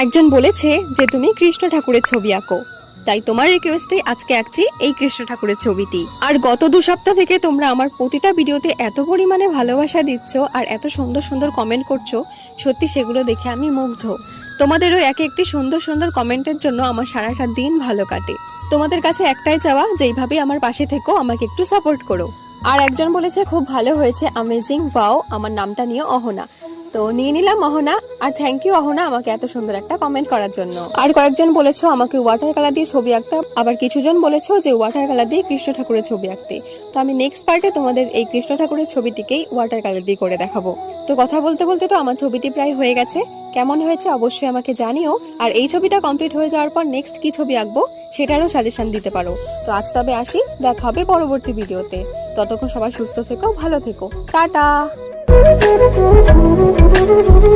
একজন বলেছে যে তুমি কৃষ্ণ ঠাকুরের ছবি আঁকো। তাই তোমার রিকোয়েস্টে আজকে আঁকছি এই কৃষ্ণ ঠাকুরের ছবিটি। আর গত দু সপ্তাহ থেকে তোমরা আমার প্রতিটা ভিডিওতে এত পরিমাণে ভালোবাসা দিচ্ছ আর এত সুন্দর সুন্দর কমেন্ট করছ, সত্যি সেগুলো দেখে আমি মুগ্ধ। তোমাদেরও এক একটি সুন্দর সুন্দর কমেন্টের জন্য আমার সারাটা দিন ভালো কাটে। তোমাদের কাছে একটাই চাওয়া, যে এইভাবেই আমার পাশে থেকো, আমাকে একটু সাপোর্ট করো। আর একজন বলেছে, খুব ভালো হয়েছে আমেজিং ভাও আমার নামটা নিয়ে অহনা। তো নিয়ে নিলাম অহনা। আর থ্যাংক ইউ অহনা আমাকে এত সুন্দর একটা কমেন্ট করার জন্য। আর কয়েকজন বলেছ আমাকে ওয়াটার কালার দিয়ে ছবি আঁকতে। আবার কিছুজন বলেছ যে ওয়াটার কালার দিয়ে কৃষ্ণ ঠাকুরের ছবি আঁকতে। তো আমি নেক্সট পার্টে তোমাদের এই কৃষ্ণ ঠাকুরের ছবিটিকেই ওয়াটার কালার দিয়ে করে দেখাবো। তো কথা বলতে বলতে তো আমার ছবিটি প্রায় হয়ে গেছে। কেমন হয়েছে অবশ্যই আমাকে জানিও। আর এই ছবিটা কমপ্লিট হয়ে যাওয়ার পর নেক্সট কি ছবি আঁকবো সেটারও সাজেশন দিতে পারো। তো আজ তবে আসি, দেখা হবে পরবর্তী ভিডিওতে। ততক্ষণ সবাই সুস্থ থেকো, ভালো থেকো। টাটা! Thank you.